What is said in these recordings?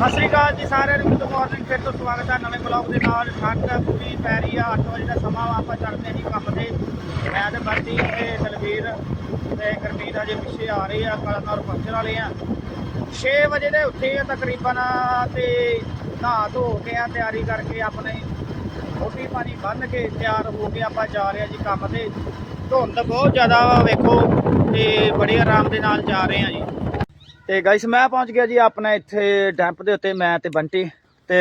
ਸਤਿ ਸ਼੍ਰੀ ਅਕਾਲ ਜੀ ਸਾਰਿਆਂ ਨੂੰ ਗੁੱਡ ਮਾਰਨਿੰਗ ਫਿਰ ਤੋਂ ਸਵਾਗਤ ਹੈ ਨਵੇਂ ਬਲੌਗ ਦੇ ਨਾਲ। ਠੰਡ ਪੂਰੀ ਪੈ ਰਹੀ ਆ 8 ਵਜੇ ਦਾ ਸਮਾਂ ਵਾ, ਆਪਾਂ ਚੱਲਦੇ ਹਾਂ ਜੀ ਕੰਮ ਤੇ। ਮੈਂ ਤੇ ਬੰਦੀ ਤੇ ਦਲਵੀਰ ਤੇ ਗੁਰਮੀਤ ਅਜੇ ਪਿੱਛੇ ਆ ਰਹੇ ਆ ਕਲਾਕਾਰ ਪਹੁੰਚਣ ਵਾਲੇ ਆ। 6 ਵਜੇ ਦੇ ਉੱਠੇ ਆ ਤਕਰੀਬਨ ਤੇ ਨਹਾ ਧੋ ਕੇ ਆ ਤਿਆਰੀ ਕਰਕੇ ਆਪਣੇ ਰੋਟੀ ਪਾਣੀ ਬੰਨ ਕੇ ਤਿਆਰ ਹੋ ਕੇ ਆਪਾਂ ਜਾ ਰਹੇ ਆ ਜੀ ਕੰਮ ਤੇ। ਧੁੰਦ ਬਹੁਤ ਜ਼ਿਆਦਾ ਵਾ ਵੇਖੋ ਤੇ ਬੜੇ ਆਰਾਮ ਦੇ ਨਾਲ ਜਾ ਰਹੇ ਆ ਜੀ। ਤੇ ਗਾਇਸ ਮੈਂ ਪਹੁੰਚ ਗਿਆ ਜੀ ਆਪਣੇ ਇੱਥੇ ਡੈਂਪ ਦੇ ਉੱਤੇ, ਮੈਂ ਤੇ ਬੰਟੀ ਤੇ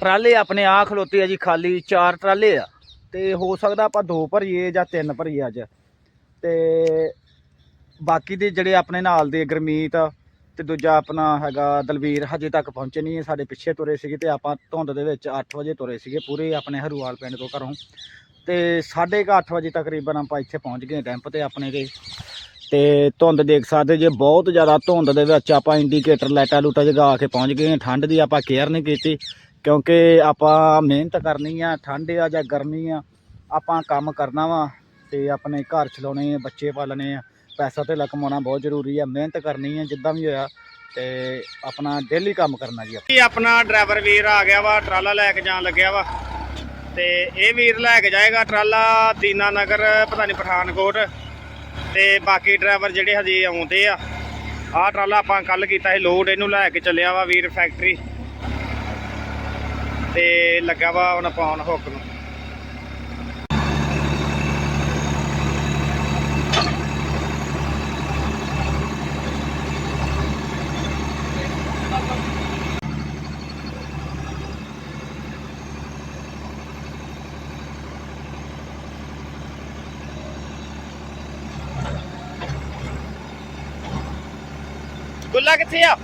ਟਰਾਲੇ ਆਪਣੇ ਆ ਖਲੋਤੇ ਆ ਜੀ ਖਾਲੀ, ਚਾਰ ਟਰਾਲੇ ਆ। ਤੇ ਹੋ ਸਕਦਾ ਆਪਾਂ ਦੋ ਭਰੀਏ ਜਾਂ ਤਿੰਨ ਭਰੀਏ ਅੱਜ। ਤੇ ਬਾਕੀ ਦੇ ਜਿਹੜੇ ਆਪਣੇ ਨਾਲ ਦੇ ਗਰਮੀਤ ਤੇ ਦੂਜਾ ਆਪਣਾ ਹੈਗਾ ਦਲਵੀਰ, ਹਜੇ ਤੱਕ ਪਹੁੰਚੇ ਨਹੀਂ, ਸਾਡੇ ਪਿੱਛੇ ਤੁਰੇ ਸੀਗੇ ਤੇ ਆਪਾਂ ਧੁੰਦ ਦੇ ਵਿੱਚ 8 ਵਜੇ ਤੁਰੇ ਸੀਗੇ ਪੂਰੇ ਆਪਣੇ ਹਰੂਵਾਲ ਪਿੰਡ ਤੋਂ ਘਰੋਂ। ਤੇ 8:30 ਵਜੇ ਤਕਰੀਬਨ ਆਪਾਂ ਇੱਥੇ ਪਹੁੰਚ ਗਏ ਡੈਂਪ ਤੇ ਆਪਣੇ ਦੇ ਤੇ ਧੁੰਦ ਦੇਖ ਸਕਦੇ ਜੇ ਬਹੁਤ ਜ਼ਿਆਦਾ ਧੁੰਦ ਦੇ ਵਿੱਚ ਆਪਾਂ ਇੰਡੀਕੇਟਰ ਲਾਈਟਾਂ ਲੂਟਾਂ ਜਗਾ ਕੇ ਪਹੁੰਚ ਗਏ ਠੰਡ ਦੀ ਆਪਾਂ ਕੇਅਰ ਨਹੀਂ ਕੀਤੀ, ਕਿਉਂਕਿ ਆਪਾਂ ਮਿਹਨਤ ਕਰਨੀ ਆ, ਠੰਡ ਆ ਜਾਂ ਗਰਮੀ ਆ, ਆਪਾਂ ਕੰਮ ਕਰਨਾ ਵਾ ਤੇ ਆਪਣੇ ਘਰ ਚਲਾਉਣੇ ਆ, ਬੱਚੇ ਪਾਲਣੇ ਆ, ਪੈਸਾ ਤੇ ਕਮਾਉਣਾ ਬਹੁਤ ਜ਼ਰੂਰੀ ਆ, ਮਿਹਨਤ ਕਰਨੀ ਆ, ਜਿੱਦਾਂ ਵੀ ਹੋਇਆ, ਤੇ ਆਪਣਾ ਡੇਲੀ ਕੰਮ ਕਰਨਾ ਜੀ ਇਹ ਆਪਣਾ ਡਰਾਈਵਰ ਵੀਰ ਆ ਗਿਆ ਵਾ, ਟਰਾਲਾ ਲੈ ਕੇ ਜਾਣ ਲੱਗਿਆ ਵਾ, ਤੇ ਇਹ ਵੀਰ ਲੈ ਕੇ ਜਾਏਗਾ ਟਰਾਲਾ ਦੀਨਾ ਨਗਰ, ਪਤਾ ਨਹੀਂ ਪਠਾਨਕੋਟ। ਤੇ ਬਾਕੀ ਡਰਾਈਵਰ ਜਿਹੜੇ ਹਜੇ ਆਉਂਦੇ ਆ, ਆਹ ਟਰਾਲਾ ਆਪਾਂ ਕੱਲ ਕੀਤਾ ਸੀ, ਲੋਡ ਇਹਨੂੰ ਲੈ ਕੇ ਚੱਲਿਆ ਵਾ ਵੀਰ ਫੈਕਟਰੀ ਤੇ ਲੱਗਾ ਵਾ ਹੁਣ ਪਾਉਣ ਹੁੱਕ ਨੂੰ। ਗੁੱਲਾ ਕਿੱਥੇ ਆ?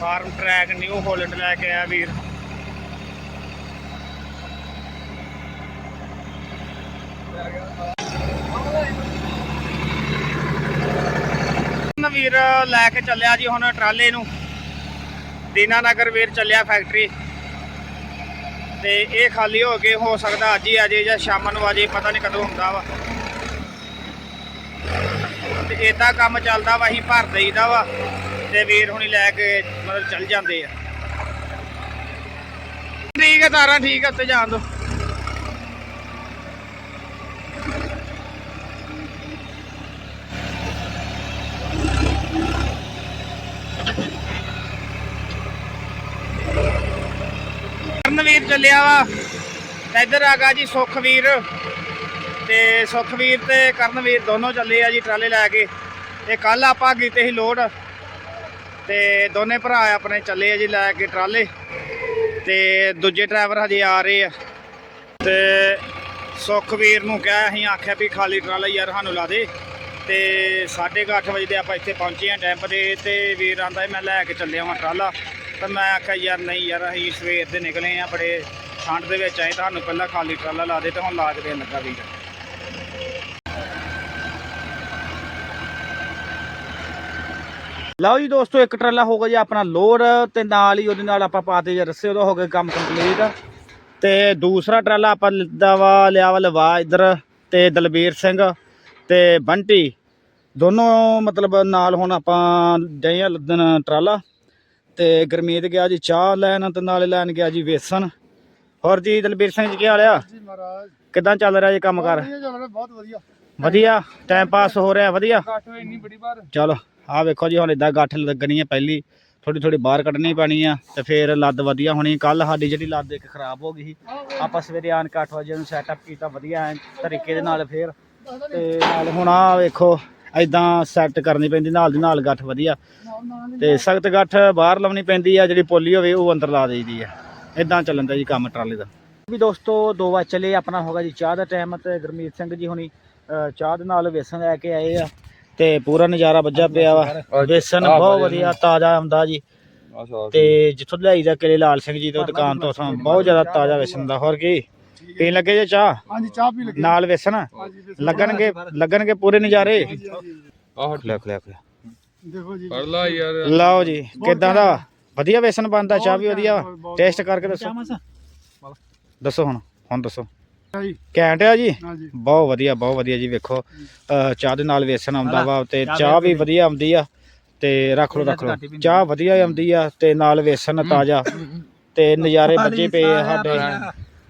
ਫਾਰਮ ਟਰੈਕ ਨਿਊ ਹੋਲੈਂਡ ਲੈ ਕੇ ਆਇਆ ਵੀਰ। ਵੀਰ ਲੈ ਕੇ ਚੱਲਿਆ ਜੀ ਹੁਣ ਟਰਾਲੇ ਨੂੰ। ਦੀਨਾਨਗਰ ਵੀਰ ਚੱਲਿਆ ਫੈਕਟਰੀ ਤੇ ਇਹ ਖਾਲੀ ਹੋ ਕੇ ਹੋ ਸਕਦਾ ਅੱਜ ਹੀ ਆ ਜਾਂ ਸ਼ਾਮ ਨੂੰ ਆ ਪਤਾ ਨਹੀਂ ਕਦੋਂ ਹੁੰਦਾ ਵਾ। ਇਦਾਂ ਕੰਮ ਚੱਲਦਾ ਵਾ, ਅਸੀਂ ਭਰ ਦੇਈਦਾ ਵਾ ਤੇ ਵੀਰ ਹੁਣੀ ਲੈ ਕੇ ਮਤਲਬ ਚੱਲ ਜਾਂਦੇ ਆ। ਠੀਕ ਹੈ ਤਾਰਾਂ ਠੀਕ ਹੈ ਉੱਤੇ ਜਾਣ ਦੋ। ਕਰਨਵੀਰ ਚੱਲਿਆ ਵਾ ਤੇ ਇੱਧਰ ਆ ਗਿਆ ਜੀ ਸੁਖਵੀਰ। ਤੇ ਸੁਖਵੀਰ ਤੇ ਕਰਨਵੀਰ ਦੋਨੋਂ ਚੱਲੇ ਆ ਜੀ ਟਰਾਲੇ ਲੈ ਕੇ। ਇਹ ਕੱਲ ਆਪਾਂ ਕੀਤੇ ਸੀ ਲੋਡ ਤੇ ਦੋਨੇ ਭਰਾ ਆਪਣੇ ਚੱਲੇ ਆ ਜੀ ਲੈ ਕੇ ਟਰਾਲੇ ਤੇ ਦੂਜੇ ਡਰਾਈਵਰ ਹਜੇ ਆ ਰਹੇ ਆ। ਤੇ ਸੁਖਵੀਰ ਨੂੰ ਕਿਹਾ ਅਸੀਂ ਆਖਿਆ ਵੀ ਖਾਲੀ ਟਰਾਲਾ ਯਾਰ ਸਾਨੂੰ ਲਾ ਦੇ ਤੇ 8:30 ਵਜੇ ਦੇ ਆਪਾਂ ਇੱਥੇ ਪਹੁੰਚੇ ਆ ਟੈਂਪ ਦੇ ਤੇ ਵੀਰ ਆਂਦਾ ਮੈਂ ਲੈ ਕੇ ਚੱਲਿਆ ਵਾਂ ਟਰਾਲਾ। ਤਾਂ ਮੈਂ ਆਖਿਆ ਯਾਰ ਨਹੀਂ ਯਾਰ ਅਸੀਂ ਸਵੇਰ ਦੇ ਨਿਕਲੇ ਆ ਬੜੇ ਠੰਡ ਦੇ ਵਿੱਚ ਆਏ, ਤੁਹਾਨੂੰ ਪਹਿਲਾਂ ਖਾਲੀ ਟਰਾਲਾ ਲਾ ਦੇ ਤੇ ਹੁਣ ਲਾ ਕੇ ਦੇਣ ਲੱਗਾ ਵੀਰ। ਲਓ ਜੀ ਦੋਸਤੋ ਇੱਕ ਟਰਾਲਾ ਹੋ ਗਿਆ ਜੀ ਆਪਣਾ ਲੋਡ ਤੇ ਨਾਲ ਹੀ ਉਹਦੇ ਨਾਲ ਆਪਾਂ ਪਾਤੇ ਜੇ ਰੱਸੇ ਉਹਦਾ ਹੋ ਗਿਆ ਕੰਮ ਕੰਪਲੀਟ। ਤੇ ਦੂਸਰਾ ਟਰਾਲਾ ਆਪਾਂ ਲਿੱਦਾ ਵਾ ਲਿਆ ਵਾ ਲਵਾ ਇੱਧਰ ਤੇ ਦਲਬੀਰ ਸਿੰਘ ਤੇ ਬੰਟੀ। ਦੋਨੋਂ ਮਤਲਬ ਨਾਲ ਹੁਣ ਆਪਾਂ ਡਏ ਆ ਲੱਦਣ ਟਰਾਲਾ। ਤੇ ਗਰਮੀਤ ਗਿਆ ਜੀ ਚਾਹ ਲੈਣ ਤੇ ਨਾਲੇ ਲੈਣ ਗਿਆ ਜੀ ਵੇਸਣ। ਹੋਰ ਜੀ ਦਲਬੀਰ ਸਿੰਘ ਜੀ ਕੀ ਹਾਲ ਆ? ਜੀ ਮਹਾਰਾਜ। ਕਿਦਾਂ ਚੱਲ ਰਿਹਾ ਜੀ ਕੰਮ ਕਰ? ਬਹੁਤ ਵਧੀਆ। ਵਧੀਆ ਟਾਈਮ ਪਾਸ ਹੋ ਰਿਹਾ ਵਧੀਆ। ਘੱਟ ਹੋਈ ਇੰਨੀ ਬੜੀ ਬਾਰ ਚਲੋ ਆਹ ਵੇਖੋ ਜੀ ਹੁਣ ਇਦਾਂ ਗੱਠ ਲੱਗਣੀ ਹੈ ਪਹਿਲੀ। ਥੋੜੀ ਥੋੜੀ ਬਾਹਰ ਕੱਢਣੀ ਪੈਣੀ ਆ ਤੇ ਫੇਰ ਲੱਦ ਵਧੀਆ ਹੋਣੀ। ਕੱਲ ਸਾਡੀ ਜਿਹੜੀ ਲੱਦ ਇੱਕ ਖਰਾਬ ਹੋ ਗਈ ਸੀ ਆਪਾਂ ਸਵੇਰੇ ਆਣ ਕੇ 8 ਵਜੇ ਨੂੰ ਸੈਟਅਪ ਕੀਤਾ ਵਧੀਆ ਐਨ ਤਰੀਕੇ ਦੇ ਨਾਲ ਫੇਰ। ਤੇ ਨਾਲ ਹੁਣ ਆ ਵੇਖੋ ਇਦਾਂ ਸੈੱਟ ਕਰਨੀ ਪੈਂਦੀ ਨਾਲ ਦੀ ਨਾਲ ਗੱਠ ਵਧੀਆ। ਤੇ ਸਖਤ ਗੱਠ ਬਾਹਰ ਲਾਉਣੀ ਪੈਂਦੀ ਆ ਜਿਹੜੀ ਪੋਲੀ ਹੋਵੇ ਉਹ ਅੰਦਰ ਲਾ ਦੇਈਦੀ ਆ। ਇਦਾਂ ਚੱਲਣ ਦਾ ਜੀ ਕੰਮ ਟਰਾਲੇ ਦਾ। ਵੀ ਦੋਸਤੋ ਦੋ ਵਾਰ ਚੱਲੇ ਆਪਣਾ ਹੋਗਾ ਜੀ ਚਾਹ ਦਾ ਟਾਈਮ ਤੇ ਗੁਰਮੀਤ ਸਿੰਘ ਜੀ ਹੁਣੀ ਚਾਹ ਦੇ ਨਾਲ ਵੇਸਣ ਲੈ ਕੇ ਆਏ ਆ ਤੇ ਪੂਰਾ ਨਜ਼ਾਰਾ ਵੱਜਾ ਪਿਆ ਵਾ। ਵੇਸਣ ਬਹੁਤ ਵਧੀਆ ਤਾਜ਼ਾ ਆਉਂਦਾ ਜੀ। ਤੇ ਜਿੱਥੋਂ ਲਿਆਈ ਦਾ ਕਿਲੇ ਲਾਲ ਸਿੰਘ ਜੀ ਤੋਂ ਦੁਕਾਨ ਤੋਂ ਉਥੋਂ ਬਹੁਤ ਜ਼ਿਆਦਾ ਤਾਜ਼ਾ ਵੇਸਣ ਦਾ। ਹੋਰ ਕੀ? ਪੀਣ ਲੱਗੇ ਜੇ ਚਾਹ? ਹਾਂਜੀ ਚਾਹ ਪੀ ਲੱਗੇ। ਨਾਲ ਵੇਸਣ? ਲੱਗਣਗੇ ਲੱਗਣਗੇ ਪੂਰੇ ਨਜ਼ਾਰੇ। ਆਹ ਲੈ ਲੈ ਲੈ ਦੇਖੋ ਜੀ। ਪੜ ਲਾ ਯਾਰ। ਲਓ ਜੀ ਕਿਦਾਂ ਦਾ? ਵਧੀਆ ਵੇਸਣ ਬਣਦਾ ਚਾਹ ਵੀ ਵਧੀਆ ਟੇਸਟ ਕਰਕੇ ਦੱਸੋ। ਦੱਸੋ ਹੁਣ ਹੁਣ ਦੱਸੋ। ਜੀ। ਘੈਂਟ ਆ ਜੀ? ਹਾਂਜੀ ਬਹੁਤ ਵਧੀਆ ਬਹੁਤ ਵਧੀਆ ਜੀ ਵੇਖੋ। ਅਹ ਚਾਹ ਦੇ ਨਾਲ ਵੇਸਣ ਆਉਂਦਾ ਵਾ ਤੇ ਚਾਹ ਵੀ ਵਧੀਆ ਆਉਂਦੀ ਆ ਤੇ ਰੱਖ ਲਓ ਰੱਖ ਲਓ। ਚਾਹ ਵਧੀਆ ਹੀ ਆਉਂਦੀ ਆ ਤੇ ਨਾਲ ਵੇਸਣ ਤਾਜ਼ਾ। ਤੇ ਨਜ਼ਾਰੇ ਬੱਜੇ ਪਏ ਆ ਸਾਡੇ।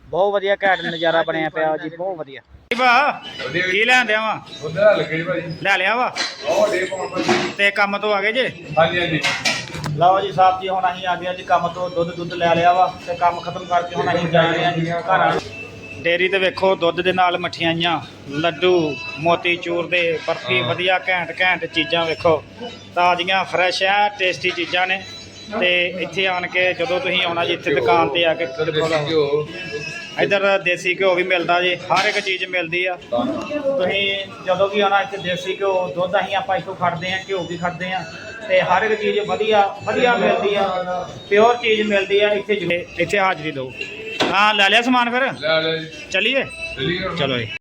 ਬਹੁਤ ਵਧੀਆ ਘੈਂਟ ਨਜ਼ਾਰਾ ਬਣਿਆ ਪਿਆ ਜੀ ਬਹੁਤ ਵਧੀਆ। ਭਾ ਕੀ ਲੈਂਦੇ ਆ ਵਾ? ਉਧਰ ਲੱਗੇ ਜੀ ਭਾਈ ਲੈ ਲਿਆ ਵਾ? ਉਹ ਡੇ ਪਾਉਣ ਤੇ ਕੰਮ ਤੋਂ ਆ ਗਏ ਜੇ? ਹਾਂਜੀ ਹਾਂਜੀ। ਲਓ ਜੀ ਸਾਹਿਬ ਜੀ ਹੁਣ ਅਸੀਂ ਆ ਗਏ ਜੀ ਕੰਮ ਤੋਂ ਦੁੱਧ ਦੁੱਧ ਲੈ ਲਿਆ ਵਾ ਤੇ ਕੰਮ ਖਤਮ ਕਰਕੇ ਹੁਣ ਅਸੀਂ ਜਾ ਰਹੇ ਹਾਂ ਜੀ ਘਰਾਂ ਨੂੰ ਡੇਰੀ ਤੇ ਵੇਖੋ ਦੁੱਧ ਦੇ ਨਾਲ ਮਠਿਆਈਆਂ ਲੱਡੂ ਮੋਤੀ ਚੂਰ ਦੇ ਬਰਫੀ ਵਧੀਆ ਘੈਂਟ ਘੈਂਟ ਚੀਜ਼ਾਂ ਵੇਖੋ। ਤਾਜ਼ੀਆਂ ਫਰੈਸ਼ ਆ ਟੇਸਟੀ ਚੀਜ਼ਾਂ ਨੇ। ਤੇ ਇੱਥੇ ਆਣ ਕੇ ਜਦੋਂ ਤੁਸੀਂ ਆਉਣਾ ਜੀ ਇੱਥੇ ਦੁਕਾਨ ਤੇ ਆ ਕੇ ਘਿਓ। ਇੱਧਰ ਦੇਸੀ ਘਿਓ ਵੀ ਮਿਲਦਾ ਜੀ ਹਰ ਇੱਕ ਚੀਜ਼ ਮਿਲਦੀ ਆ। ਤੁਸੀਂ ਜਦੋਂ ਵੀ ਆਉਣਾ ਇੱਥੇ ਦੇਸੀ ਘਿਓ ਦੁੱਧ ਅਸੀਂ ਆਪਾਂ ਇੱਥੋਂ ਖੜਦੇ ਆ ਘਿਓ ਵੀ ਖੜਦੇ ਆ ਤੇ ਹਰ ਇੱਕ ਚੀਜ਼ ਵਧੀਆ ਵਧੀਆ ਮਿਲਦੀ ਆ ਪਿਓਰ ਚੀਜ਼ ਮਿਲਦੀ ਆ ਇੱਥੇ ਜ਼ਰੂਰ- ਇੱਥੇ ਹਾਜ਼ਰੀ ਦਿਓ। ਹਾਂ ਲੈ ਲਿਆ ਸਮਾਨ ਫਿਰ? ਲੈ ਲੈ ਜੀ। ਚਲਿਏ? ਚਲੀਏ ਚਲੋ ਜੀ।